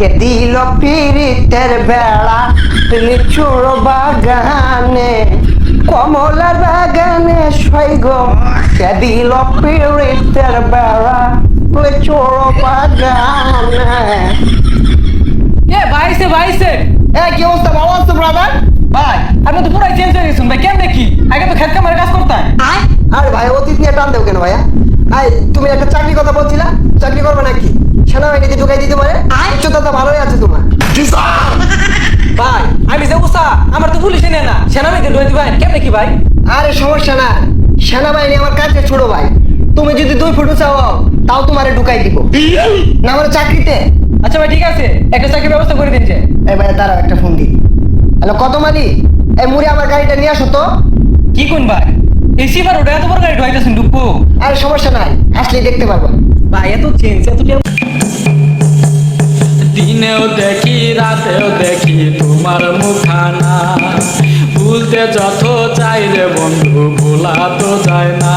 কে দিল পিরিতের বেড়া? লিচুর বাগানে কমলার বাগানে সৈগ কে দিল পিরিতের বেড়া? লিচুর বাগানে। এ ভাইছে ভাইছে এ কি অবস্থা? ভালো আছো ব্রাদার ভাই আপনি তো পুরাই চেঞ্জ হয়ে গেছেন। ভাই কেন দেখি আগে তো খেত কামারে কাজ করতেন আরে ভাই অতীত নিয়ে টান দেও কেন ভাইয়া? আই তুমি একটা চাকরি কথা বলছিলা? চাকরি করবে নাকি? সেনাবাহিনীতে ঢুকাই দিতে পারে? উচ্চতা তো ভালোই আছে তোমার। ভাই আমি যে উষা আমার তো পুলিশে নেয় না। সেনাবাহিনীতে ঢুকে দিবেন কেন দেখি ভাই? আরে সমস্যা না সেনাবাহিনী আমার কাছে ছোট ভাই। তুমি যদি দুই ফুটো চাও তাও তোমারে ঢুকাই দিব। না আমার চাকরিতে। আচ্ছা ভাই ঠিক আছে। একটা চাকরির ব্যবস্থা করে দিন যে। এই ভাই দাঁড়াও একটা ফোন দিই। হ্যালো কত মালি এই মুড়ি আমার গাড়িটা নিয়ে আসো তো। কি কোন ভাই? এসি বার ওটা এত বড় গাড়ি ঢুকাইতেছেন ডুববো। আরে সমস্যা নাই আসলেই দেখতে পারব। ভাই এত চেঞ্জ এত চেঞ্জ দিনেও দেখি রাতেও দেখি তোমার মুখানা ভুলতে যত চাইলে বন্ধু ভোলা তো যায় না।